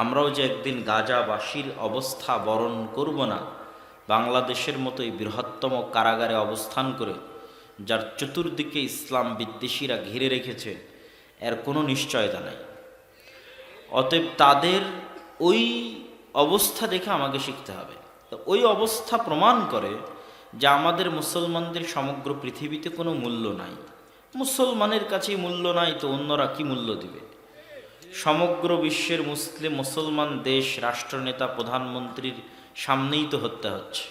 আমরাও যে একদিন গাজাবাসীর অবস্থা বরণ করব না, বাংলাদেশের মতোই বৃহত্তম কারাগারে অবস্থান করে, যার চতুর্দিকে ইসলাম বিদ্বেষীরা ঘিরে রেখেছে, এর কোনো নিশ্চয়তা নাই। অতএব তাদের ওই অবস্থা দেখে আমাকে শিখতে হবে। তো ওই অবস্থা প্রমাণ করে যে আমাদের মুসলমানদের সমগ্র পৃথিবীতে কোনো মূল্য নাই। মুসলমানের কাছেই মূল্য নাই, তো অন্যরা কি মূল্য দিবে? সমগ্র বিশ্বের মুসলিম মুসলমান দেশ রাষ্ট্রনেতা, প্রধানমন্ত্রীর সামনেই তো হত্যা হচ্ছে।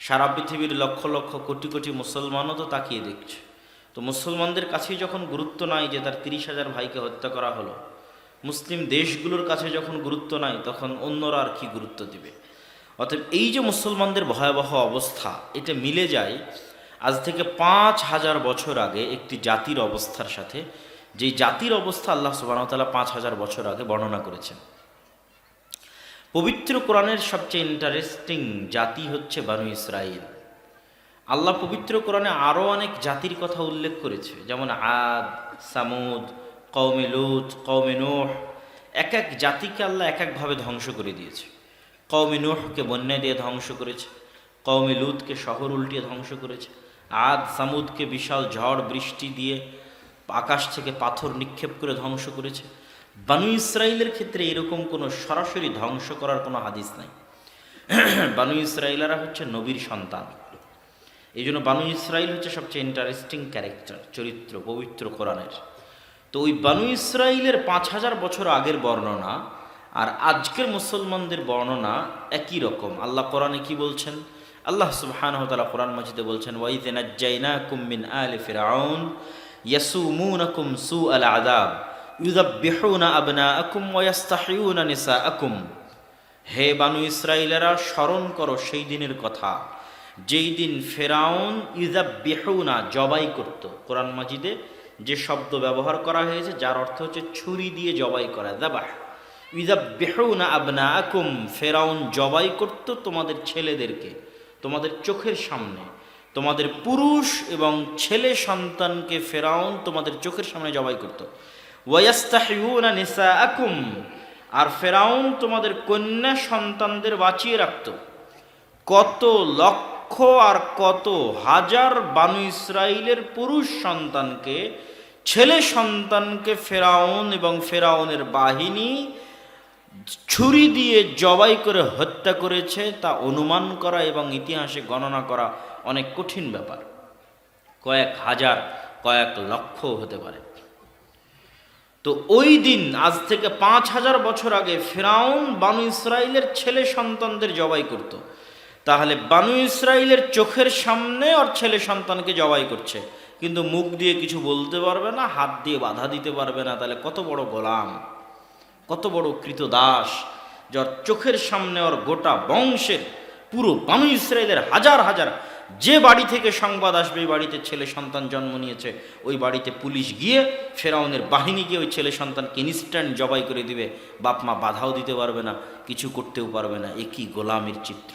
সারা পৃথিবীর লক্ষ লক্ষ কোটি কোটি মুসলমানও তো তাকিয়ে দেখছে। তো মুসলমানদের কাছেই যখন গুরুত্ব নাই যে তার তিরিশ হাজার ভাইকে হত্যা করা হলো, মুসলিম দেশগুলোর কাছে যখন গুরুত্ব নাই, তখন অন্যরা আর কি গুরুত্ব দিবে? অতএব এই যে মুসলমানদের ভয়াবহ অবস্থা, এটা মিলে যায় আজ থেকে পাঁচ হাজার বছর আগে একটি জাতির অবস্থার সাথে যেই জাতির অবস্থা আল্লাহ সুবাহতাল্লাহ পাঁচ হাজার বছর আগে বর্ণনা করেছেন। পবিত্র কোরআনের সবচেয়ে ইন্টারেস্টিং জাতি হচ্ছে বানু ইসরাইল আল্লাহ পবিত্র কোরআনে আরও অনেক জাতির কথা উল্লেখ করেছে, যেমন আদ, সামুদ কৌমে লুত কৌমে নোহ। এক এক জাতিকে আল্লাহ এক একভাবে ধ্বংস করে দিয়েছে। কৌমে নোহকে বন্যা দিয়ে ধ্বংস করেছে কৌমে লুতকে শহর উল্টিয়ে ধ্বংস করেছে, আদ, সামুদকে বিশাল ঝড়, বৃষ্টি দিয়ে আকাশ থেকে পাথর নিক্ষেপ করে ধ্বংস করেছে। বানু ইসরায়েলের ক্ষেত্রে এরকম কোনো সরাসরি ধ্বংস করার কোনো হাদিস নাই। বানু ইসরায়েলারা হচ্ছে নবীর সন্তান। এই জন্য বানু ইসরায়েল হচ্ছে সবচেয়ে ইন্টারেস্টিং ক্যারেক্টার চরিত্র, পবিত্র কোরআনের। তো ওই বানু ইসরায়েলের পাঁচ হাজার বছর আগের বর্ণনা আর আজকের মুসলমানদের বর্ণনা একই রকম। আল্লাহ কোরআনে কি বলছেন? আল্লাহ সুবহানাহু ওয়া কোরআন মাজিদে বলছেন ওয়াইযে নাজ্জাইনাকুম মিন আলি ফিরআউন ইয়াসুমুনাকুম সুআল আযাব ইউযাব্বিহুনা আবনাআকুম ওয়া ইস্তাহিয়ুনা নিসাআকুম হে বানু ইসরাইলেরা, স্মরণ করো সেই দিনের কথা। যেই দিন ফেরাউন ইউযাব্বিহুনা জবাই করত, কোরআন মাজিদে যে শব্দ ব্যবহার করা হয়েছে, যার অর্থ হচ্ছে ছুরি দিয়ে জবাই করা দাবাহ আবনা আবনাআকুম, ফেরাউন জবাই করত তোমাদের ছেলেদেরকে, তোমাদের চোখের সামনে। তোমাদের পুরুষ এবং ছেলে সন্তানকে ফেরাউন তোমাদের চোখের সামনে জবাই করত। ওয়াস্তাহিউনা নিসা আকুম আর ফেরাউন তোমাদের কন্যা সন্তানদের বাঁচিয়ে রাখত। কত লক্ষ আর কত হাজার বানু ইসরায়েলের পুরুষ সন্তানকে, ছেলে সন্তানকে ফেরাউন এবং ফেরাউনের বাহিনী ছুরি দিয়ে জবাই করে হত্যা করেছে, তা অনুমান করা এবং ইতিহাসে গণনা করা অনেক কঠিন ব্যাপার। কয়েক হাজার, কয়েক লক্ষ হতে পারে। তো ওই দিন, আজ থেকে পাঁচ হাজার বছর আগে ফেরাউন বানু ইসরায়েলের ছেলে সন্তানদের জবাই করত। তাহলে বানু ইসরায়েলের চোখের সামনে ওর ছেলে সন্তানকে জবাই করছে। কিন্তু মুখ দিয়ে কিছু বলতে পারবে না, হাত দিয়ে বাধা দিতে পারবে না। তাহলে কত বড় গোলাম, কত বড় কৃতদাস, যার চোখের সামনে ওর গোটা বংশের, পুরো বানু ইসরায়েলের হাজার হাজার যে বাড়ি থেকে সংবাদ আসবে, এই বাড়িতে ছেলে সন্তান জন্ম নিয়েছে, ওই বাড়িতে পুলিশ গিয়ে ফেরাউনের বাহিনী গিয়ে ওই ছেলে সন্তানকে ইনস্ট্যান্ট জবাই করে দিবে। বাপ মা বাধাও দিতে পারবে না, কিছু করতেও পারবে না। একই গোলামের চিত্র।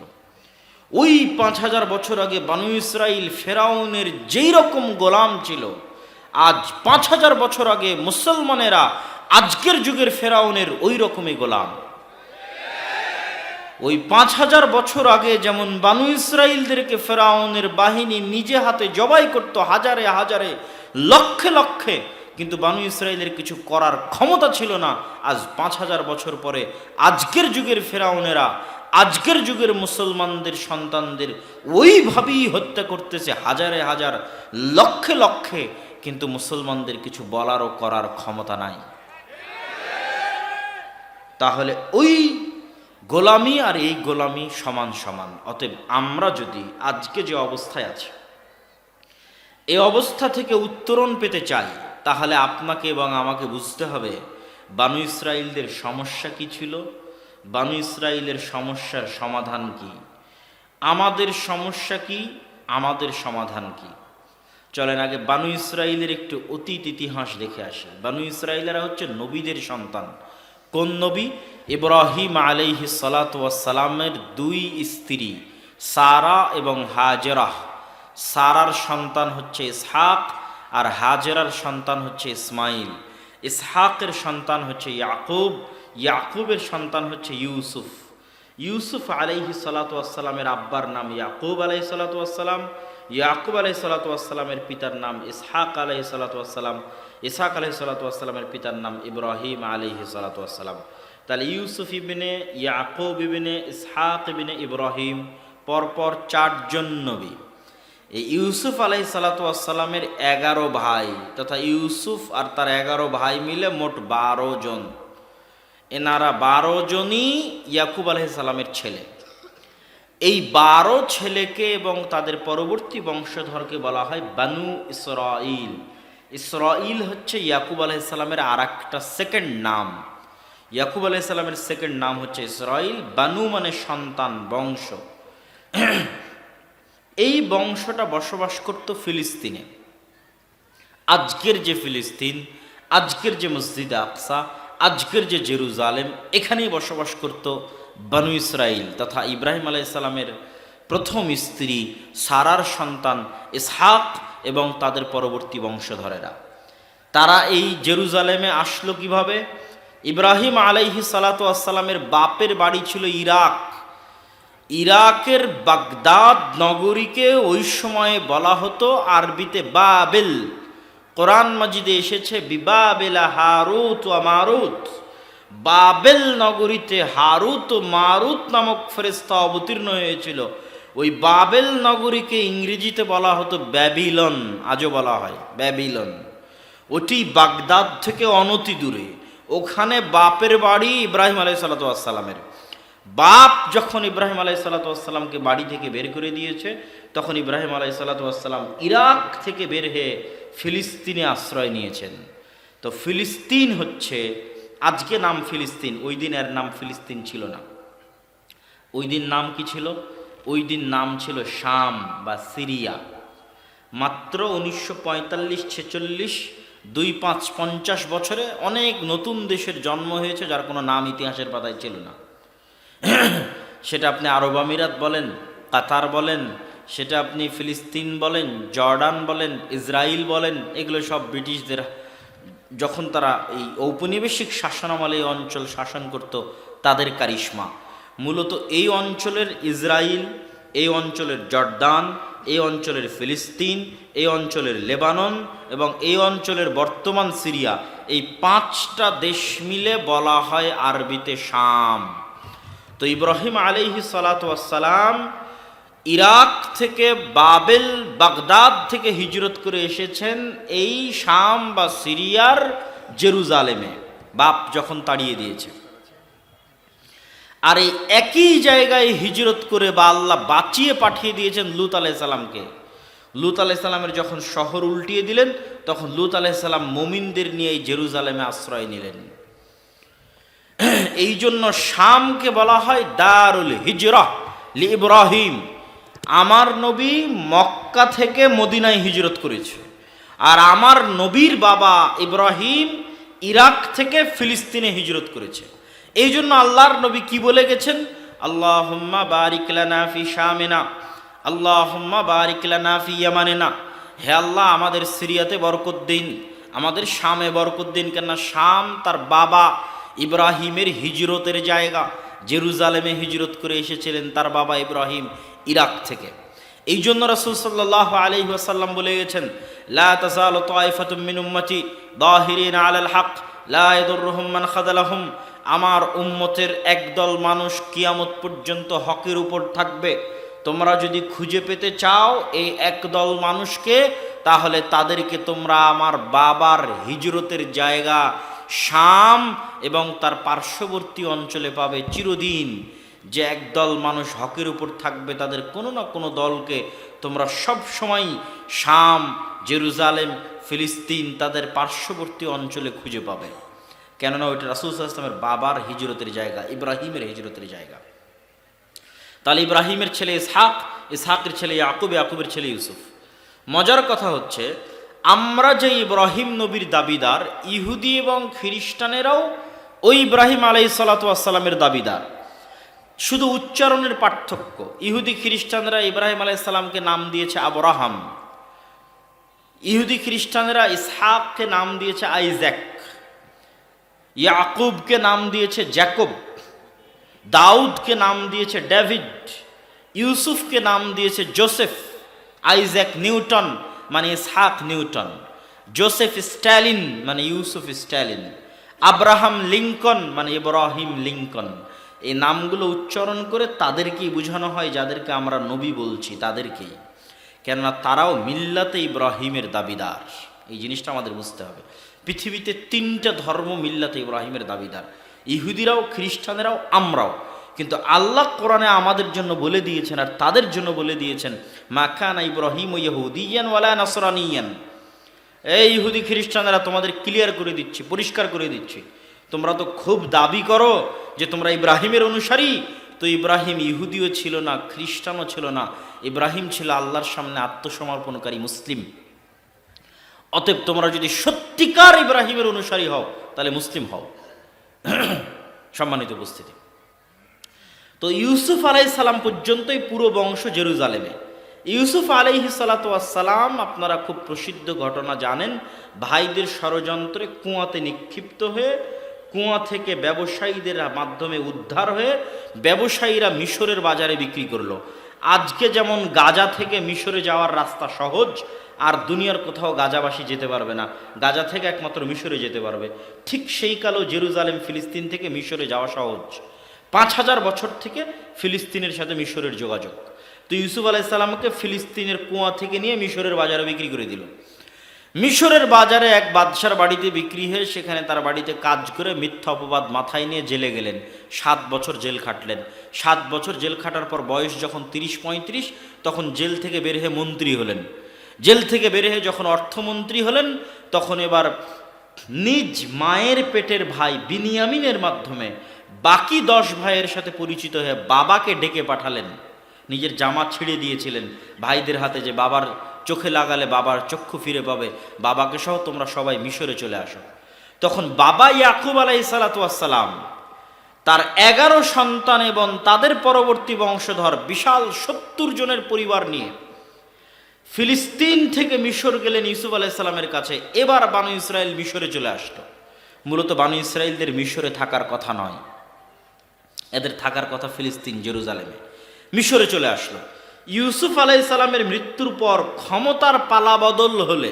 ওই পাঁচ হাজার বছর আগে বানু ইসরাইল ফেরাউনের যেই রকম গোলাম ছিল, আজ পাঁচ হাজার বছর আগে মুসলমানেরা আজকের যুগের ফেরাউনের ওই রকমই গোলাম। ওই পাঁচ হাজার বছর আগে যেমন বানু ইসরায়েলদেরকে ফেরাউনের বাহিনী নিজে হাতে জবাই করত হাজারে হাজারে, লক্ষে লক্ষে, কিন্তু বানু ইসরায়েলের কিছু করার ক্ষমতা ছিল না। আজ পাঁচ হাজার বছর পরে আজকের যুগের ফেরাউনেরা, আজকের যুগের মুসলমানদের সন্তানদের ওইভাবেই হত্যা করতেছে হাজারে হাজার, লক্ষে লক্ষে, কিন্তু মুসলমানদের কিছু বলার ও করার ক্ষমতা নাই। তাহলে ওই গোলামি আর এই গোলামি সমান সমান। অতএব আমরা যদি আজকে যে অবস্থায় আছি এই অবস্থা থেকে উত্তরণ পেতে চাই, তাহলে আপনাকে এবং আমাকে বুঝতে হবে বানু ইসরায়েলদের সমস্যা কি ছিল, বানু ইসরায়েলের সমস্যার সমাধান কি, আমাদের সমস্যা কি, আমাদের সমাধান কি। চলেন আগে বানু ইসরায়েলের একটু অতীত ইতিহাস দেখে আসি। বানু ইসরায়েলেরা হচ্ছে নবীদের সন্তান। কোন নবী? ইব্রাহিম আলাইহি সালাতামের দুই স্ত্রী, সারা এবং হাজেরাহ সারার সন্তান হচ্ছে ইসহাক আর হাজেরার সন্তান হচ্ছে ইসমাইল। ইসহাকের সন্তান হচ্ছে ইয়াকুব, ইয়াকুবের সন্তান হচ্ছে ইউসুফ। ইউসুফ আলাইহি সালাতামের আব্বার নাম ইয়াকুব আলাইহি সালাতাম ইয়াকুব আলাইহি সালাতামের পিতার নাম ইসহাক আলাইহি সালাতাম ইসহাক আলাইহি সালাতামের পিতার নাম ইব্রাহিম আলাইহি সালাতাম তাহলে ইউসুফ ইবিনে ইয়াকুব ইবিনে ইসহাক ইবিনে ইব্রাহিম পরপর চারজন নবী। এই ইউসুফ আলাই সালাতামের এগারো ভাই তথা ইউসুফ আর তার এগারো ভাই মিলে মোট বারো জন। এনারা বারো জনই ইয়াকুব আলহিসাল্লামের ছেলে। এই বারো ছেলেকে এবং তাদের পরবর্তী বংশধরকে বলা হয় বানু ইসরাইল ইসরাইল হচ্ছে ইয়াকুব আলহিসাল্লামের আর একটা সেকেন্ড নাম। ইয়াকুব আলহিসাল্লামের সেকেন্ড নাম হচ্ছে ইসরাইল, বানু মানে সন্তান, বংশ। এই বংশটা বসবাস করত ফিলিস্তিনে। আজকের যে ফিলিস্তিন, আজকের যে মসজিদ আকসা, আজকের যে জেরুজালেম, এখানেই বসবাস করত বানু ইসরাইল তথা ইব্রাহিম আলাইসাল্লামের প্রথম স্ত্রী সারার সন্তান ইসহাক এবং তাদের পরবর্তী বংশধরেরা। তারা এই জেরুজালেমে আসলো কীভাবে? ইব্রাহিম আলাইহি সালাতু আসসালামের বাপের বাড়ি ছিল ইরাক। ইরাকের বাগদাদ নগরীকে ওই সময়ে বলা হতো আরবিতে বাবেল। কোরআন মাজিদে এসেছে, বিবাবেলা হারুত ও মারুত। বাবেল নগরীতে হারুত ও মারুত নামক ফেরেস্তা অবতীর্ণ হয়েছিল। ওই বাবেল নগরীকে ইংরেজিতে বলা হতো ব্যাবিলন, আজও বলা হয় ব্যাবিলন। ওটি বাগদাদ থেকে অনতি দূরে। ওখানে বাপের বাড়ি ইব্রাহিম আলাই সাল্লাতামের বাপ যখন ইব্রাহিম আলাই সাল্লাতামকে বাড়ি থেকে বের করে দিয়েছে, তখন ইব্রাহিম আলাই সাল্লাতাম ইরাক থেকে বের হয়ে ফিলিস্তিনে আশ্রয় নিয়েছেন। তো ফিলিস্তিন হচ্ছে, আজকে নাম ফিলিস্তিন, ওই দিন এর নাম ফিলিস্তিন ছিল না। ওই দিন নাম কি ছিল? ওই দিন নাম ছিল শাম বা সিরিয়া। মাত্র উনিশশো পঁয়তাল্লিশ ছেচল্লিশ দুই পাঁচ পঞ্চাশ বছরে অনেক নতুন দেশের জন্ম হয়েছে, যার কোনো নাম ইতিহাসের পাতায় ছিল না। সেটা আপনি আরব আমিরাত বলেন, কাতার বলেন, সেটা আপনি ফিলিস্তিন বলেন, জর্ডান বলেন ইসরায়েল বলেন, এগুলো সব ব্রিটিশদের যখন তারা এই ঔপনিবেশিক শাসনামলে এই অঞ্চল শাসন করত, তাদের কারিশ্মা। মূলত এই অঞ্চলের ইসরায়েল এই অঞ্চলের জর্দান এই অঞ্চলের ফিলিস্তিন, এই অঞ্চলের লেবানন এবং এই অঞ্চলের বর্তমান সিরিয়া, এই পাঁচটা দেশ মিলে বলা হয় আরবিতে শাম। তো ইব্রাহিম আলিহি সালাতাম ইরাক থেকে বাবেল, বাগদাদ থেকে হিজরত করে এসেছেন এই শাম বা সিরিয়ার জেরুজালেমে। বাপ যখন তাড়িয়ে দিয়েছে। আর এই একই জায়গায় হিজরত করে বা আল্লাহ বাঁচিয়ে পাঠিয়ে দিয়েছেন লুত আলাইসাল্লামকে লুত আলাইসাল্লামের যখন শহর উল্টিয়ে দিলেন, তখন লুত আলাইসাল্লাম মোমিনদের নিয়ে এই জেরুজালেমে আশ্রয় নিলেন। এই জন্য শামকে বলা হয় দারুল হিজরা লি ইব্রাহিম। আমার নবী মক্কা থেকে মদিনায় হিজরত করেছে। আর আমার নবীর বাবা ইব্রাহিম ইরাক থেকে ফিলিস্তিনে হিজরত করেছে। এই জন্য আল্লাহর নবী কি বলে গেছেন? আল্লাহ বারিকলানা ফি শামেনা। আল্লাহ বারিকলানা ফি ইয়ামানেনা। হে আল্লাহ, আমাদের সিরিয়াতে বরকত দিন। আমাদের শামে বরকত দিন, কেননা শাম তার বাবা ইব্রাহিমের হিজরতের জায়গা। জেরুজালেমে হিজরত করে এসেছিলেন তার বাবা ইব্রাহিম ইরাক থেকে। এই জন্য রসুল সাল্লাহ আলি ওয়াসাল্লাম বলে গেছেন, লা তাজাল তাইফাতুম মিন উম্মতি দাহিরিন আলাল হক, লা ইয়াদুররুহুম মান খাযালাহুম আমার উম্মতের একদল মানুষ কিয়ামত পর্যন্ত হকের উপর থাকবে। তোমরা যদি খুঁজে পেতে চাও এই একদল মানুষকে, তাহলে তাদেরকে তোমরা আমার বাবার হিজরতের জায়গা শাম এবং তার পার্শ্ববর্তী অঞ্চলে পাবে চিরদিন। যে একদল মানুষ হকের উপর থাকবে, তাদের কোনো না কোনো দলকে তোমরা সব সময় শাম, জেরুজালেম, ফিলিস্তিন তাদের পার্শ্ববর্তী অঞ্চলে খুঁজে পাবে। কেননা ওইটা রাসুল ইসলামের বাবার হিজরতের জায়গা, ইব্রাহিমের হিজরতের জায়গা। তাহলে ইব্রাহিমের ছেলে ইসহাক, ইসহাকের ছেলে ইয়াকুব, ইয়াকুবের ছেলে ইউসুফ। মজার কথা হচ্ছে, আমরা যে ইব্রাহিম নবীর দাবিদার, ইহুদি এবং খ্রিস্টানেরাও ওই ইব্রাহিম আলাই সালাতামের দাবিদার। শুধু উচ্চারণের পার্থক্য, ইহুদি খ্রিস্টানরা ইব্রাহিম আলাইসাল্লামকে নাম দিয়েছে আবরাহাম। ইহুদি খ্রিস্টানরা ইসহাককে নাম দিয়েছে আইজ্যাক। ইয়াকুবকে নাম দিয়েছে জ্যাকব, দাউদকে নাম দিয়েছে ডেভিড, ইউসুফকে নাম দিয়েছে জোসেফ, আইজ্যাক নিউটন মানে ইসহাক নিউটন, জোসেফ স্ট্যালিন মানে ইউসুফ স্ট্যালিন, আব্রাহাম লিঙ্কন মানে ইব্রাহিম লিঙ্কন এই নামগুলো উচ্চারণ করে তাদেরকেই বোঝানো হয়, যাদেরকে আমরা নবী বলছি, তাদেরকেই। কেননা তারাও মিল্লাতে ইব্রাহিমের দাবিদার। এই জিনিসটা আমাদের বুঝতে হবে। পৃথিবীতে তিনটা ধর্ম মিল্লাতে ইব্রাহিমের দাবিদার। ইহুদিরাও, খ্রিস্টানেরাও, আমরাও। কিন্তু আল্লাহ কোরআনে আমাদের জন্য বলে দিয়েছেন আর তাদের জন্য বলে দিয়েছেন মাখানা ইব্রাহিম নাসরানিয়ান। এই ইহুদি খ্রিস্টানেরা তোমাদের ক্লিয়ার করে দিচ্ছি, পরিষ্কার করে দিচ্ছি। তোমরা তো খুব দাবি করো যে তোমরা ইব্রাহিমের অনুসারী। তো ইব্রাহিম ইহুদিও ছিল না, খ্রিস্টানও ছিল না। ইব্রাহিম ছিল আল্লাহর সামনে আত্মসমর্পণকারী মুসলিম। অতএব তোমরা যদি সত্যিকার ইব্রাহিমের অনুসারী হও, তাহলে মুসলিম হও। সম্মানিত উপস্থিতি। তো ইউসুফ আলাই সালাম পর্যন্তই পুরো বংশ জেরুজালেমে। ইউসুফ আলাইহি সালাম, আপনারা খুব প্রসিদ্ধ ঘটনা জানেন, ভাইদের ষড়যন্ত্রে কুয়াতে নিক্ষিপ্ত হয়ে, কুয়া থেকে ব্যবসায়ীদের মাধ্যমে উদ্ধার হয়ে, ব্যবসায়ীরা মিশরের বাজারে বিক্রি করল। আজকে যেমন গাজা থেকে মিশরে যাওয়ার রাস্তা সহজ আর দুনিয়ার কোথাও গাজাবাসী যেতে পারবে না। গাজা থেকে একমাত্র মিশরে যেতে পারবে। ঠিক সেই কালেও জেরুজালেম, ফিলিস্তিন থেকে মিশরে যাওয়া সহজ। পাঁচ হাজার বছর থেকে ফিলিস্তিনের সাথে মিশরের যোগাযোগ। তো ইউসুফ আলাইসাল্লামকে ফিলিস্তিনের কুয়া থেকে নিয়ে মিশরের বাজারে বিক্রি করে দিল। মিশরের বাজারে এক বাদশার বাড়িতে বিক্রি হয়ে সেখানে তার বাড়িতে কাজ করে মিথ্যা অপবাদ মাথায় নিয়ে জেলে গেলেন। সাত বছর জেল খাটলেন। সাত বছর জেল খাটার পর বয়স যখন তিরিশ পঁয়ত্রিশ, তখন জেল থেকে বের হয়ে মন্ত্রী হলেন। জেল থেকে বের হয়ে যখন অর্থমন্ত্রী হলেন, তখন এবার নিজ মায়ের পেটের ভাই বিনিয়ামিনের মাধ্যমে বাকি দশ ভাইয়ের সাথে পরিচিত হয়ে বাবাকে ডেকে পাঠালেন। নিজের জামা ছিঁড়ে দিয়েছিলেন। ভাইদের হাতে যে বাবার চোখে লাগালে বাবার চক্ষু ফিরে পাবে, বাবাকে সহ তোমরা সবাই মিশরে চলে আসো। তখন বাবা ইয়াকুব আলাই সালাতাম তার এগারো সন্তান এবং তাদের পরবর্তী বংশধর বিশাল সত্তর জনের পরিবার নিয়ে ফিলিস্তিন থেকে মিশর গেলেন ইউসুফ আলাইসাল্লামের কাছে। এবার বানু ইসরায়েল মিশরে চলে আসলো। মূলত বানু ইসরায়েলদের মিশরে থাকার কথা নয়। এদের থাকার কথা ফিলিস্তিন, জেরুজালেমে। মিশরে চলে আসলো। ইউসুফ আলাইসাল্লামের মৃত্যুর পর ক্ষমতার পালা বদল হলে,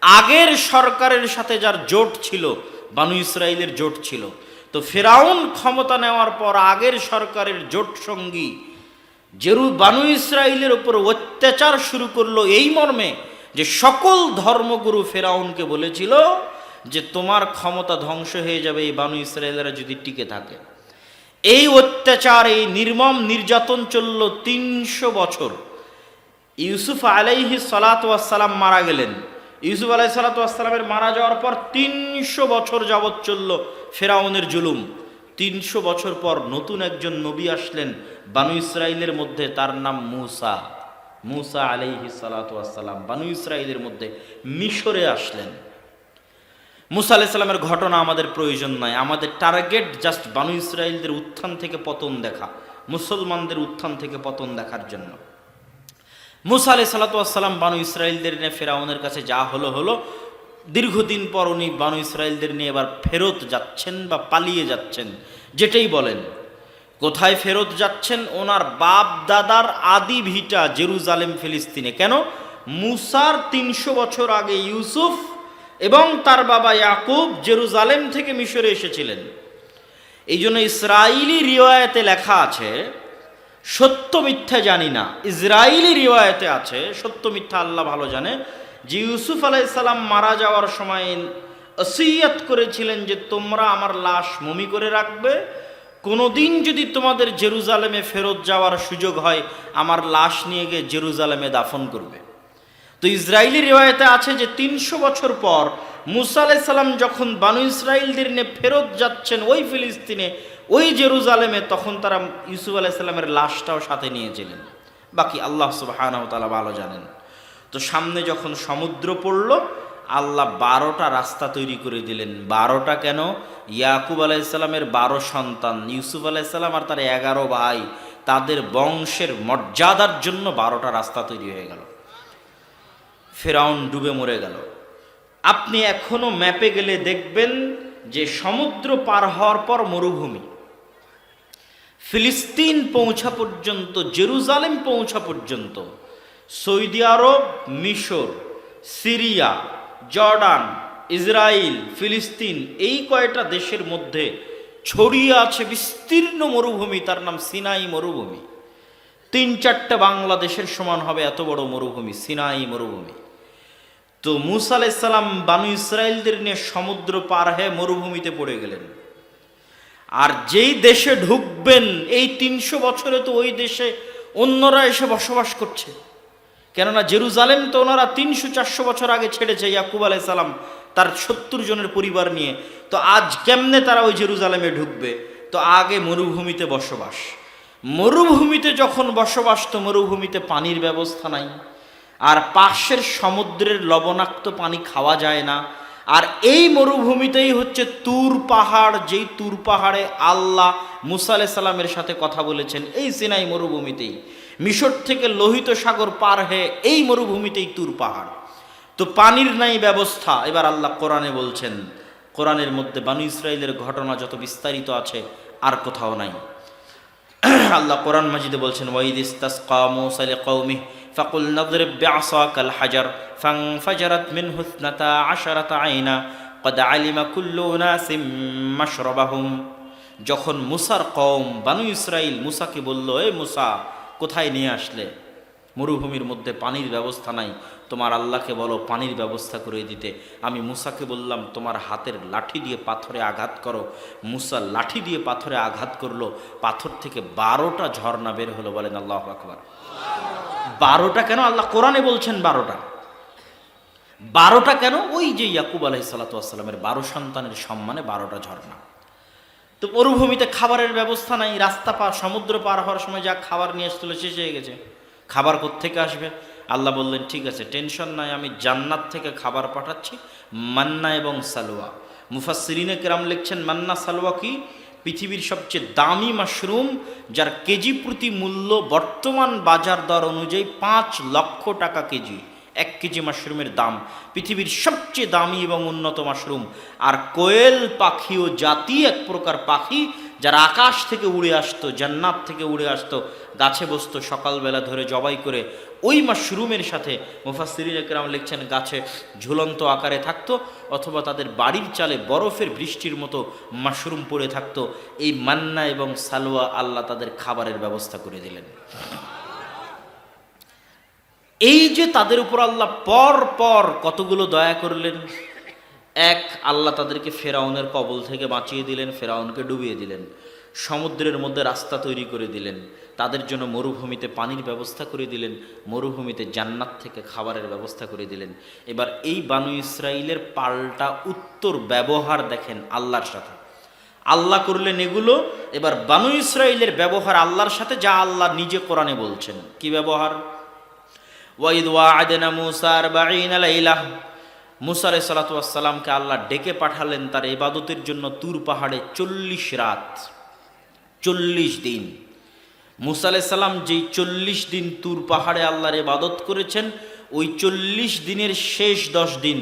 আগের সরকারের সাথে যার জোট ছিল, বানু ইসরায়েলের জোট ছিল। তো ফেরাউন ক্ষমতা নেওয়ার পর আগের সরকারের জোট সঙ্গী জেরু বানু ইসরায়েলের ওপর অত্যাচার শুরু করল এই মর্মে যে সকল ধর্মগুরু ফেরাউনকে বলেছিল যে তোমার ক্ষমতা ধ্বংস হয়ে যাবে এই বানু ইসরায়েলেরা যদি টিকে থাকে। এই অত্যাচার, এই নির্মম নির্যাতন চলল তিনশো বছর। ইউসুফ আলাইহি সালাতাম মারা গেলেন। ইউসুফ আলাই সালাতামের মারা যাওয়ার পর তিনশো বছর যাবৎ চলল ফেরাউনের জুলুম। তিনশো বছর পর নতুন একজন নবী আসলেন বানু ইসরায়েলের মধ্যে, তার নাম মুসা। মুসা আলাইহি সালাতাম বানু ইসরায়েলের মধ্যে মিশরে আসলেন। মুসা আলাইসাল্লামের ঘটনা আমাদের প্রয়োজন নয় আমাদের টার্গেট জাস্ট বানু ইসরায়েলদের উত্থান থেকে পতন দেখা, মুসলমানদের উত্থান থেকে পতন দেখার জন্য। মুসা আলাই সাল্লাতাম বানু ইসরায়েলদের নিয়ে ফেরাউনের কাছে যা হলো হলো দীর্ঘদিন পর উনি বানু ইসরায়েলদের নিয়ে এবার ফেরত যাচ্ছেন বা পালিয়ে যাচ্ছেন, যেটাই বলেন। কোথায় ফেরত যাচ্ছেন? ওনার বাপ দাদার আদি ভিটা জেরুজালেম, ফিলিস্তিনে। কেন? মুসার তিনশো বছর আগে ইউসুফ এবং তার বাবা ইয়াকুব জেরুজালেম থেকে মিশরে এসেছিলেন। এই জন্য ইসরায়েলি রিওয়ায়তে লেখা আছে, সত্য মিথ্যা জানি না। ইসরায়েলি রিওয়ায়তে আছে, সত্য মিথ্যা আল্লাহ ভালো জানে। যে ইউসুফ আলাইসাল্লাম মারা যাওয়ার সময় অসিয়াত করেছিলেন যে তোমরা আমার লাশ মমি করে রাখবে, কোনোদিন যদি তোমাদের জেরুজালেমে ফেরত যাওয়ার সুযোগ হয়, আমার লাশ নিয়ে গিয়ে জেরুজালেমে দাফন করবে। তো ইসরায়েলি রেওয়ায়তে আছে যে তিনশো বছর পর মুসা আলাইসাল্লাম যখন বানু ইসরায়েলদের নিয়ে ফেরত যাচ্ছেন ওই ফিলিস্তিনে, ওই জেরুজালেমে, তখন তারা ইউসুফ আলাইসাল্লামের লাশটাও সাথে নিয়েছিলেন। বাকি আল্লাহ তালা ভালো জানেন। তো সামনে যখন সমুদ্র পড়ল, আল্লাহ বারোটা রাস্তা তৈরি করে দিলেন। বারোটা কেন? ইয়াকুব আলাইসাল্লামের বারো সন্তান, ইউসুফ আলাইসাল্লাম আর তার এগারো ভাই, তাদের বংশের মর্যাদার জন্য বারোটা রাস্তা তৈরি হয়ে গেল। ফেরাউন ডুবে মরে গেল। আপনি এখনও ম্যাপে গেলে দেখবেন যে সমুদ্র পার হওয়ার পর মরুভূমি, ফিলিস্তিন পৌঁছা পর্যন্ত, জেরুজালেম পৌঁছা পর্যন্ত সৌদি আরব, মিশর, সিরিয়া, জর্ডান ইসরায়েল ফিলিস্তিন এই কয়টা দেশের মধ্যে ছড়িয়ে আছে বিস্তীর্ণ মরুভূমি, তার নাম সিনাই মরুভূমি। তিন চারটে বাংলাদেশের সমান হবে এত বড় মরুভূমি, সিনাই মরুভূমি। তো মুসা বানু ইসরায়েলদের নিয়ে সমুদ্র পার হয়ে মরুভূমিতে পড়ে গেলেন। আর যেই দেশে ঢুকবেন, এই তিনশো বছরে তো ওই দেশে অন্যরা এসে বসবাস করছে। কেননা জেরুজালেম তো ওনারা তিনশো চারশো বছর আগে ছেড়েছে ইয়াকুব আলাই সালাম, তার সত্তর জনের পরিবার নিয়ে। তো আজ কেমনে তারা ওই জেরুজালেমে ঢুকবে? তো আগে মরুভূমিতে বসবাস। মরুভূমিতে যখন বসবাস, তো মরুভূমিতে পানির ব্যবস্থা নাই। আর পাশের সমুদ্রের লবণাক্ত পানি খাওয়া যায় না। আর এই মরুভূমিতেই হচ্ছে তুর পাহাড়, যেই তুর পাহাড়ে আল্লাহ মুসা সালামের সাথে কথা বলেছেন, এই সিনাই মরুভূমিতেই। মিশর থেকে লোহিত সাগর পার হয়ে এই মরুভূমিতেই তুর পাহাড় তো পানির নাই ব্যবস্থা এবার আল্লাহ কোরআনে বলছেন কোরআনের মধ্যে বানু ইসরায়েলের ঘটনা যত বিস্তারিত আছে আর কোথাও নাই আল্লাহ কোরআন মাজিদে বলছেন ওয়াইদ ইস্তাসকা মূসা লিকাওমিহি ফাকুল নাদরিব বিআসাকাল হাজার ফানফাজারাত মিনহু ইসনাতা আশারাতা আইনা قد علم كل أناس مشربهم যখন মুসার কওম বানু ইসরাইল মুসাকে বলল এ মুসা কোথায় নিয়ে আসলে? মরুভূমির মধ্যে পানির ব্যবস্থা নাই। তোমার আল্লাহকে বলো, পানির ব্যবস্থা করে দিতে। আমি মুসাকে বললাম, তোমার হাতের লাঠি দিয়ে পাথরে আঘাত করো। মুসা লাঠি দিয়ে পাথরে আঘাত করল। পাথর থেকে বারোটা ঝর্ণা বের হলো বলেন আল্লাহ আকবার। বারোটা কেন? আল্লাহ কোরআনে বলছেন বারোটা। বারোটা কেন? ওই যে ইয়াকুব আলাহি সাল্লাতামের বারো সন্তানের সম্মানে বারোটা ঝর্ণা। তো মরুভূমিতে খাবারের ব্যবস্থা নাই, রাস্তা পার, সমুদ্র পার হওয়ার সময় যা খাবার নিয়ে আসছিল শেষ হয়ে গেছে। খাবার থেকে আসবে? আল্লাহ বললেন, ঠিক আছে, টেনশন নাই, আমি জান্নাত থেকে খাবার পাঠাচ্ছি, মান্না এবং সালোয়া। মুফাসরিনে কেরাম লিখছেন, মান্না সালোয়া কি? পৃথিবীর সবচেয়ে দামি মাশরুম, যার কেজি প্রতি মূল্য বর্তমান বাজার দর অনুযায়ী পাঁচ লক্ষ টাকা কেজি। এক কেজি মাশরুমের দাম, পৃথিবীর সবচেয়ে দামি এবং উন্নত মাশরুম। আর কোয়েল পাখি ও জাতি এক প্রকার পাখি, যারা আকাশ থেকে উড়ে আসতো, জান্নাত থেকে উড়ে আসতো, গাছে বসতো, সকালবেলা ধরে জবাই করে ওই মাশরুমের সাথে মুফাসিরিন একরাম লিখছেন, গাছে ঝুলন্ত আকারে থাকতো অথবা তাদের বাড়ির চালে বরফের বৃষ্টির মতো মাশরুম পড়ে থাকতো। এই মান্না এবং সালোয়া আল্লাহ তাদের খাবারের ব্যবস্থা করে দিলেন। এই যে তাদের উপর আল্লাহ পর পর কতগুলো দয়া করলেন। এক, আল্লাহ তাদেরকে ফেরাউনের কবল থেকে বাঁচিয়ে দিলেন, ফেরাউনকে ডুবিয়ে দিলেন, সমুদ্রের মধ্যে রাস্তা তৈরি করে দিলেন, তাদের জন্য মরুভূমিতে পানির ব্যবস্থা করে দিলেন, মরুভূমিতে জান্নাত থেকে খাবারের ব্যবস্থা করে দিলেন। এবার এই বানু ইসরায়েলের পাল্টা উত্তর ব্যবহার দেখেন আল্লাহর সাথে। আল্লাহ করলেন এগুলো, এবার বানু ইসরায়েলের ব্যবহার আল্লাহর সাথে, যা আল্লাহ নিজে কোরআনে বলছেন। কি ব্যবহার? ওয়াইদ ওয়াদনা মুসার বাঈন লাইলাহ মুসা আলাই সালাতামকে আল্লাহ ডেকে পাঠালেন তার ইবাদতের জন্য তুর পাহাড়ে চল্লিশ রাত, চল্লিশ দিন। মুসা সাল্লাম যেই চল্লিশ দিন তুর পাহাড়ে আল্লাহর ইবাদত করেছেন, ওই চল্লিশ দিনের শেষ দশ দিন,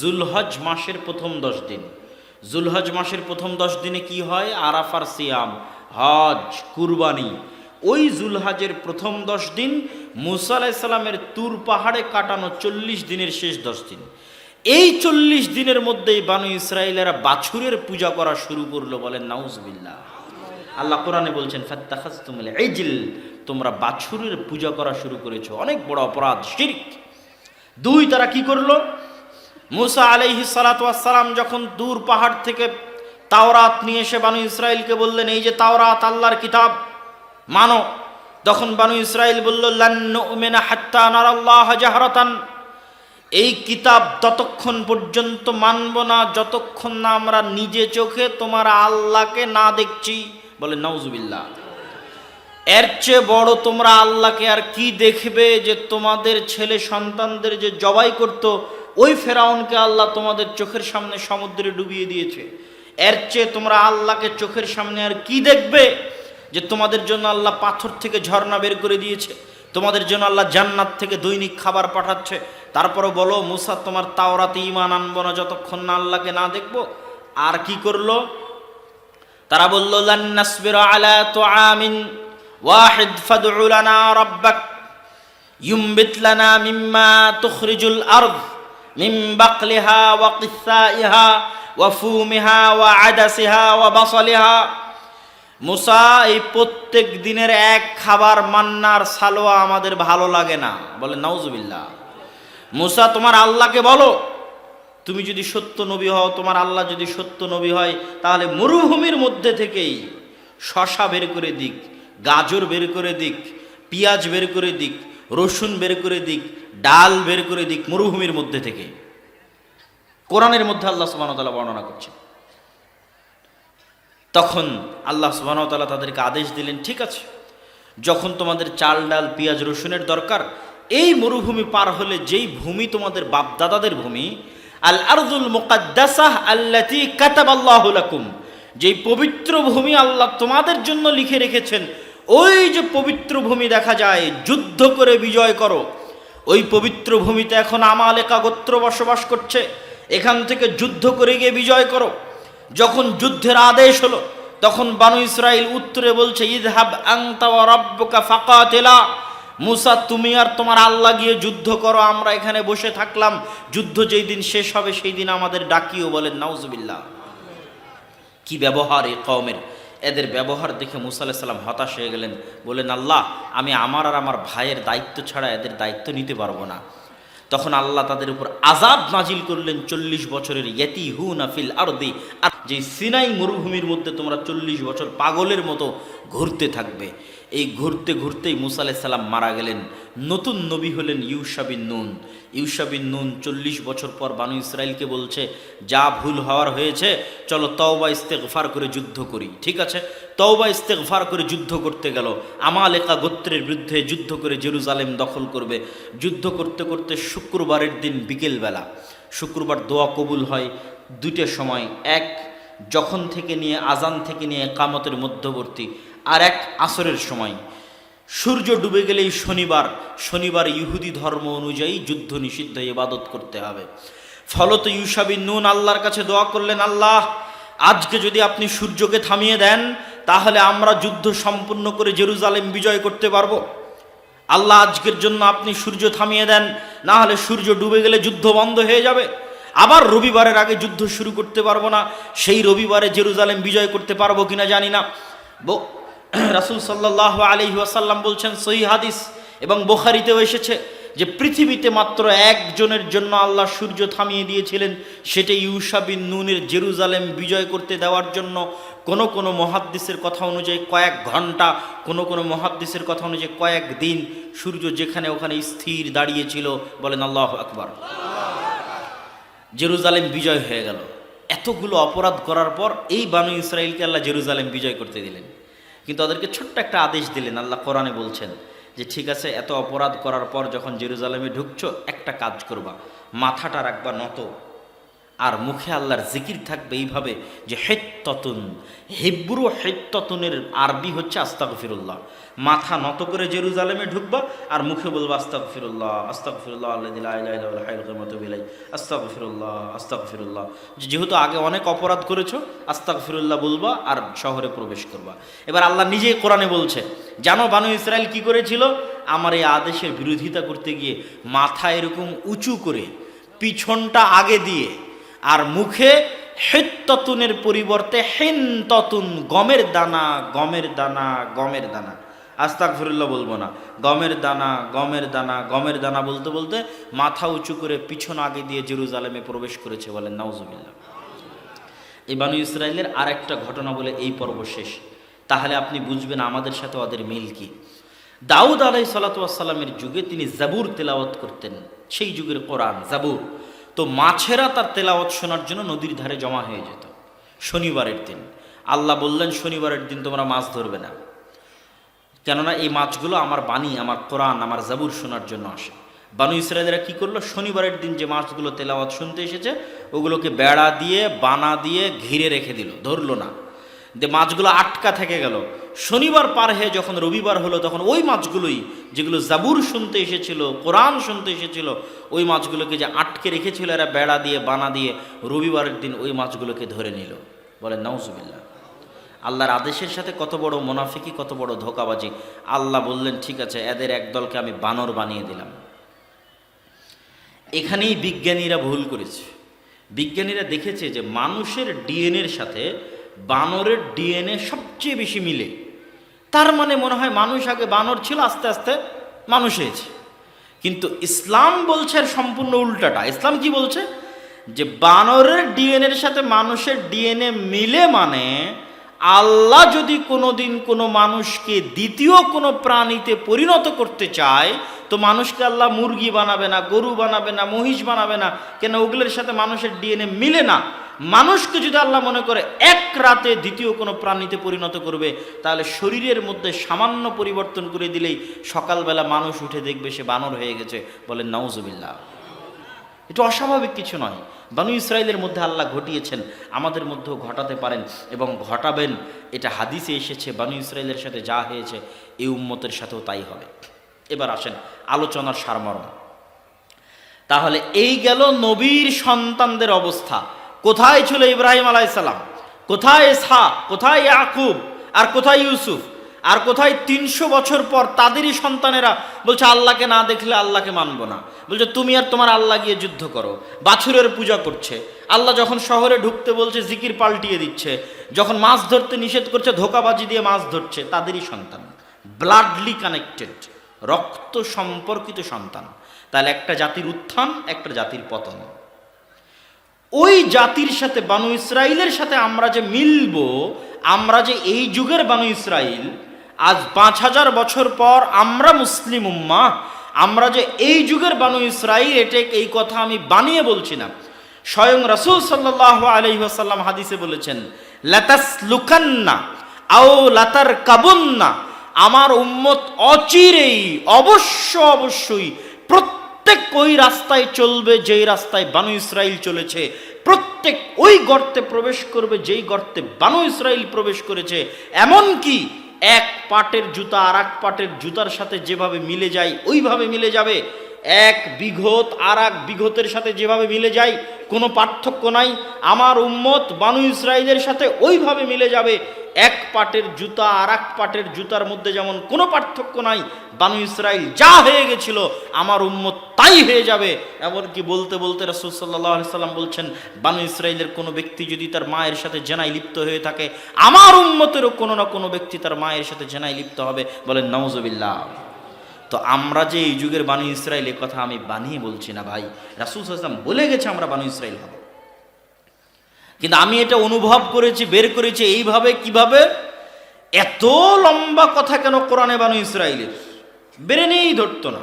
জুলহজ মাসের প্রথম দশ দিন। জুলহজ মাসের প্রথম দশ দিনে কি হয়? আরাফার সিয়াম, হজ, কুরবানি। ওই জুলহাজের প্রথম দশ দিন মুসা আলাইসাল্লামের তুর পাহাড়ে কাটানো চল্লিশ দিনের শেষ দশ দিন। এই চল্লিশ দিনের মধ্যেই বানু ইসরায়েলেরা বাছুরের পূজা করা শুরু করল বলেন নাউজবিল্লা আল্লাহ কোরআনে বলছেন ফাত্তাখাজ তুমলে এইজিল তোমরা বাছুরের পূজা করা শুরু করেছ। অনেক বড় অপরাধ, শিরিক। দুই, তারা কি করল? মুসা আলাইহি সালাতাম যখন দূর পাহাড় থেকে তাওরাত নিয়ে এসে বানু ইসরায়েলকে বললেন, এই যে তাওরাত, আল্লাহর কিতাব মানো। তখন বানু ইসরায়েল বলল লান্না হাত্তা নারাল্লাহ জাহরাতান। এই কিতাব ততক্ষণ পর্যন্ত মানব না, যতক্ষণ না আমরা নিজে চোখে তোমার আল্লাহকে না দেখছি। বলে নওজুবিল্লাহ এর চেয়ে বড় তোমরা আল্লাহকে আর কি দেখবে যে তোমাদের ছেলে সন্তানদের যে জবাই করত, ওই ফেরাউনকে আল্লাহ তোমাদের চোখের সামনে সমুদ্রে ডুবিয়ে দিয়েছে। এর চেয়ে তোমরা আল্লাহকে চোখের সামনে আর কি দেখবে? যে তোমাদের জন্য আল্লাহ পাথর থেকে ঝর্ণা বের করে দিয়েছে, তোমাদের জন্য আল্লাহ জান্নাত থেকে দৈনিক খাবার পাঠাচ্ছে। তারপরও বলো, মুসা, তোমার তাওরাতে ইমান আনব না, যতক্ষণ না আল্লাহকে না দেখব, আর কি করল? তারা বলল লান্নাসবির আলা তো আমিন রব্বাক মিম্মা মুসা, এই প্রত্যেক দিনের এক খাবার মান্নার সালোয়া আমাদের ভালো লাগে না। বলে, নাউজুবিল্লাহ। মুসা, তোমার আল্লাহকে বলো, তুমি যদি সত্য নবী হও, তোমার আল্লাহ যদি সত্য নবী হয়, তাহলে মরুভূমির মধ্যে থেকেই শশা বের করে দিক, গাজর বের করে দিক, পেঁয়াজ বের করে দিক, রসুন বের করে দিক, ডাল বের করে দিক মরুভূমির মধ্যে থেকে। কোরআনের মধ্যে আল্লাহ সুবাহতাল্লাহ বর্ণনা করছে তখন আল্লাহ সুবাহতাল্লাহ তাদেরকে আদেশ দিলেন, ঠিক আছে, যখন তোমাদের চাল, ডাল, পেঁয়াজ, রসুনের দরকার, এই মরুভূমি পার হলে যেই ভূমি তোমাদের বাপদাদাদের ভূমি, আল আরদুল মুকাদ্দাসাহ আল্লাতি কাতাবাল্লাহু লাকুম, যেই পবিত্র ভূমি আল্লাহ তোমাদের জন্য লিখে রেখেছেন, ওই যে পবিত্র ভূমি দেখা যায়, যুদ্ধ করে বিজয় করো। ওই পবিত্র ভূমিতে এখন আমালেকা গোত্র বসবাস করছে, এখান থেকে যুদ্ধ করে গিয়ে বিজয় করো। যখন যুদ্ধের আদেশ হলো, তখন বানু ইসরাইল উত্তরে বলছে, ইদহাব আংতা রাব্বুকা ফাকাতিলা। মুসা, তুমি আর তোমার আল্লাহ গিয়ে যুদ্ধ করো, আমরা এখানে বসে থাকলাম। যুদ্ধ যেই দিন শেষ হবে, সেই দিন আমাদের ডাকিও বলেন, নাউজুবিল্লাহ। কি ব্যবহার এ কওমের? এদের ব্যবহার দেখে মুসা সালাম হতাশ হয়ে গেলেন। বলেন আল্লাহ, আমি আমার আর আমার ভাইয়ের দায়িত্ব ছাড়া এদের দায়িত্ব নিতে পারব না। তখন আল্লাহ তাদের উপর আজাব নাজিল করলেন চল্লিশ বছরের ইয়েতি হু নাফিল আরদি, আর যে সিনাই মরুভূমির মধ্যে তোমরা চল্লিশ বছর পাগলের মতো ঘুরতে থাকবে। এই ঘুরতে ঘুরতেই মুসা সালাম মারা গেলেন। নতুন নবী হলেন ইউসাবিন নুন। ইউসাবিন নুন চল্লিশ বছর পর বানু ইসরায়েলকে বলছে, যা ভুল হওয়ার হয়েছে, চলো তওবা, ইস্তেগফার করে যুদ্ধ করি। ঠিক আছে? তওবা, ইস্তেগফার করে যুদ্ধ করতে গেল। আমালেকা গোত্রের বিরুদ্ধে যুদ্ধ করে জেরুজালেম দখল করবে। যুদ্ধ করতে করতে শুক্রবারের দিন বিকেলবেলা। শুক্রবার দোয়া কবুল হয় দুইটার সময়। এক, যখন থেকে নিয়ে, আজান থেকে নিয়ে কামতের মধ্যবর্তী। আর এক আসরের সময়। সূর্য ডুবে গেলেই শনিবার শনিবার ইহুদি ধর্ম অনুযায়ী যুদ্ধ নিষিদ্ধ, ইবাদত করতে হবে। ফলত ইউসাবিন নুন আল্লাহর কাছে দোয়া করলেন, আল্লাহ, আজকে যদি আপনি সূর্যকে থামিয়ে দেন, তাহলে আমরা যুদ্ধ সম্পূর্ণ করে জেরুজালেম বিজয় করতে পারব। আল্লাহ, আজকের জন্য আপনি সূর্য থামিয়ে দেন, না হলে সূর্য ডুবে গেলে যুদ্ধ বন্ধ হয়ে যাবে। আবার রবিবারের আগে যুদ্ধ শুরু করতে পারব না, সেই রবিবারে জেরুজালেম বিজয় করতে পারব কিনা জানি না। রাসূল সাল্লাহ আলহি ওয়াসাল্লাম বলছেন, সহি হাদিস এবং বোখারিতেও এসেছে যে পৃথিবীতে মাত্র একজনের জন্য আল্লাহ সূর্য থামিয়ে দিয়েছিলেন সেটা ইউসা বিন নুনের জেরুজালেম বিজয় করতে দেওয়ার জন্য। কোন কোন মহাদ্দিসের কথা অনুযায়ী কয়েক ঘণ্টা, কোন কোন মহাদ্দিসের কথা অনুযায়ী কয়েক দিন সূর্য যেখানে ওখানে স্থির দাঁড়িয়েছিল। বলেন, আল্লাহ আকবার। জেরুজালেম বিজয় হয়ে গেল। এতগুলো অপরাধ করার পর এই বানু ইসরায়েলকে আল্লাহ জেরুজালেম বিজয় করতে দিলেন। কিন্তু তাদেরকে ছোট্ট একটা আদেশ দিলেন, আল্লাহ কোরআনে বলছেন যে, ঠিক আছে, এত অপরাধ করার পর যখন জেরুজালেমে ঢুকছো, একটা কাজ করবা, মাথাটা রাখবা নত। আর মুখে আল্লাহর জিকির থাকবে এইভাবে যে হেত্ততুন, হেব্রু হেত্ততুনের আরবি হচ্ছে আস্তাক ফিরুল্লাহ মাথা নত করে জেরুজালেমে ঢুকবা আর মুখে বলবা আস্তাক ফিরুল্লাহ আস্তাক ফিরুল্লাহ আল্লাহ আস্তাক ফিরুল্লাহ আস্তাক ফিরুল্লাহ যেহেতু আগে অনেক অপরাধ করেছ আস্তাক ফিরুল্লাহ বলবা আর শহরে প্রবেশ করবা। এবার আল্লাহ নিজেই কোরআনে বলছে, জানো বানু ইসরায়েল কি করেছিল? আমার এই আদেশের বিরোধিতা করতে গিয়ে মাথা এরকম উঁচু করে পিছনটা আগে দিয়ে আর মুখে হেত্ততুনের পরিবর্তে হেন ততুন গমের দানা গমের দানা গমের দানা। আস্তাক ফিরুল্লাহ বলব না। গমের দানা গমের দানা গমের দানা বলতে বলতে মাথা উঁচু করে পিছন আগে দিয়ে জেরুজালেমে প্রবেশ করেছে বলেন নাউজুবিল্লাহ। এই বানু ইসরায়েলের আর একটা ঘটনা বলে এই পর্ব শেষ। তাহলে আপনি বুঝবেন আমাদের সাথে ওদের মিল কি। দাউদ আলাই সালাতামের যুগে তিনি জাবুর তেলাওয়াত করতেন। সেই যুগের কোরআন, জাবুর। তো মাছেরা তার তেলাওয়াত শোনার জন্য নদীর ধারে জমা হয়ে যেত। শনিবারের দিন। আল্লাহ বললেন, শনিবারের দিন তোমরা মাছ ধরবে না। কেননা এই মাছগুলো আমার বাণী, আমার কোরআন, আমার জাবুর শোনার জন্য আসে। বানু ইসরায়েলেরা কী করল? শনিবারের দিন যে মাছগুলো তেলাওয়াত শুনতে এসেছে, ওগুলোকে বেড়া দিয়ে, বানা দিয়ে ঘিরে রেখে দিল। ধরলো না। যে মাছগুলো আটকা থেকে গেল। শনিবার পার হয়ে যখন রবিবার হলো, তখন ওই মাছগুলোই, যেগুলো জাবুর শুনতে এসেছিল, কোরআন শুনতে এসেছিল, ওই মাছগুলোকে যে আটকে রেখেছিল এরা বেড়া দিয়ে, বানা দিয়ে, রবিবারের দিন ওই মাছগুলোকে ধরে নিল। বলেন নাউজুবিল্লাহ। আল্লাহর আদেশের সাথে কত বড় মোনাফিকি, কত বড় ধোকাবাজি। আল্লাহ বললেন, ঠিক আছে, এদের একদলকে আমি বানর বানিয়ে দিলাম। এখানেই বিজ্ঞানীরা ভুল করেছে। বিজ্ঞানীরা দেখেছে যে মানুষের ডিএনএর সাথে বানরের ডিএনএ সবচেয়ে বেশি মিলে। তার মানে মনে হয় মানুষ আগে বানর ছিল, আস্তে আস্তে মানুষ হয়েছে। কিন্তু ইসলাম বলছে সম্পূর্ণ উল্টাটা। ইসলাম কি বলছে? যে বানরের ডিএনএর সাথে মানুষের ডিএনএ মিলে মানে আল্লাহ যদি কোনোদিন কোনো মানুষকে দ্বিতীয় কোনো প্রাণীতে পরিণত করতে চায়, তো মানুষকে আল্লাহ মুরগি বানাবে না, গরু বানাবে না, মহিষ বানাবে না। কেন? ওগুলোর সাথে মানুষের ডিএনএ মিলে না। মানুষকে যদি আল্লাহ মনে করে এক রাতে দ্বিতীয় কোনো প্রাণীতে পরিণত করবে, তাহলে শরীরের মধ্যে সামান্য পরিবর্তন করে দিলেই সকালবেলা মানুষ উঠে দেখবে সে বানর হয়ে গেছে বলে নাউজুবিল্লাহ। এটা অস্বাভাবিক কিছু নয়। বানু ইসরায়েলের মধ্যে আল্লাহ ঘটিয়েছেন, আমাদের মধ্যেও ঘটাতে পারেন এবং ঘটাবেন। এটা হাদিসে এসেছে, বানু ইসরায়েলের সাথে যা হয়েছে, এই উম্মতের সাথেও তাই হবে। এবার আসেন আলোচনার সারমর্ম। তাহলে এই গেল নবীর সন্তানদের অবস্থা। কোথায় ছিল ইব্রাহিম আলাইসাল্লাম কোথায় সা কোথায় ইয়াকুব? আর কোথায় ইউসুফ? আর কোথায় তিনশো বছর পর তাদেরই সন্তানেরা বলছে, আল্লাহকে না দেখলে আল্লাহকে মানব না। বলছে, তুমি আর তোমার আল্লাহ গিয়ে যুদ্ধ করো, বাছুরের পূজা করছে। আল্লাহ যখন শহরে ঢুকতে বলছে, জিকির পাল্টিয়ে দিচ্ছে, যখন মাছ ধরতে নিষেধ করছে, ধোকাবাজি দিয়ে মাছ ধরছে, তাদেরই সন্তান। ব্লাডলি কানেক্টেড রক্ত সম্পর্কিত সন্তান। তাহলে একটা জাতির উত্থান, একটা জাতির পতন। ওই জাতির সাথে বানু ইসরায়েলের সাথে আমরা যে মিলব, আমরা যে এই যুগের বানু ইসরায়েল আজ পাঁচ হাজার বছর পর আমরা মুসলিম উম্মা। আমরা যে এই যুগের বানু ইসরায়েল এটা এই কথা আমি বানিয়ে বলছি না। স্বয়ং রসুল সাল্লাহ আলহিহাসাল্লাম হাদিসে বলেছেন লাতাস লুকান্না আও লাতার কাবুন্না আমার উম্মত অচিরেই, অবশ্য অবশ্যই প্রত্যেক ওই রাস্তায় চলবে, যেই রাস্তায় বানু ইসরায়েল চলেছে। প্রত্যেক ওই গর্তে প্রবেশ করবে, যেই গর্তে বানু ইসরায়েল প্রবেশ করেছে। এমন কি এক পাটের জুতা আর এক পাটের জুতার সাথে যেভাবে মিলে যায় ওইভাবে মিলে যাবে। এক বিঘত আর এক বিঘতের সাথে যেভাবে মিলে যায়, কোনো পার্থক্য নাই। আমার উম্মত বানু ইসরায়েলের সাথে ওইভাবে মিলে যাবে। এক পাটের জুতা আর এক পাটের জুতার মধ্যে যেমন কোনো পার্থক্য নাই, বানু ইসরায়েল যা হয়ে গেছিল, আমার উম্মত তাই হয়ে যাবে। এমনকি বলতে বলতে রসুল সাল্লাহ সাল্লাম বলছেন, বানু ইসরায়েলের কোনো ব্যক্তি যদি তার মায়ের সাথে জেনায় লিপ্ত হয়ে থাকে, আমার উম্মতেরও কোনো না কোনো ব্যক্তি তার মায়ের সাথে জেনায় লিপ্ত হবে বলেন নওজবিল্লাহ তো আমরা যে এই যুগের বানু ইসরায়েল, এ কথা আমি বানিয়ে বলছি না ভাই। রাসুল সাল্লাম বলে গেছে আমরা বানু ইসরায়েল হব। কিন্তু আমি এটা অনুভব করেছি, বের করেছি এইভাবে, কীভাবে? এত লম্বা কথা কেন কোরআনে বানু ইসরায়েলের? বেড়ে নেই, ধরতো না।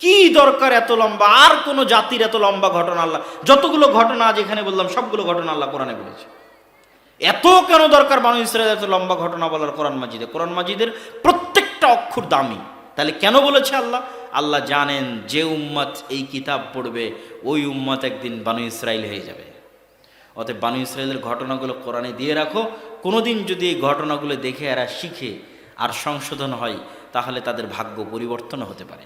কি দরকার এত লম্বা? আর কোনো জাতির এত লম্বা ঘটনা আল্লাহ, যতগুলো ঘটনা আজ এখানে বললাম, সবগুলো ঘটনা আল্লাহ কোরআনে বলেছে। এত কেন দরকার বানু ইসরায়েল এত লম্বা ঘটনা বলার কোরআন মাজিদে? কোরআন মাজিদের প্রত্যেকটা অক্ষর দামি। তাহলে কেন বলেছে আল্লাহ? আল্লাহ জানেন যে উম্মত এই কিতাব পড়বে, ওই উম্মত একদিন বানু ইসরায়েল হয়ে যাবে। অতএব বানু ইসরায়েলের ঘটনাগুলো কোরআনে দিয়ে রাখো। কোনোদিন যদি এই ঘটনাগুলো দেখে এরা শিখে আর সংশোধন হয়, তাহলে তাদের ভাগ্য পরিবর্তন হতে পারে।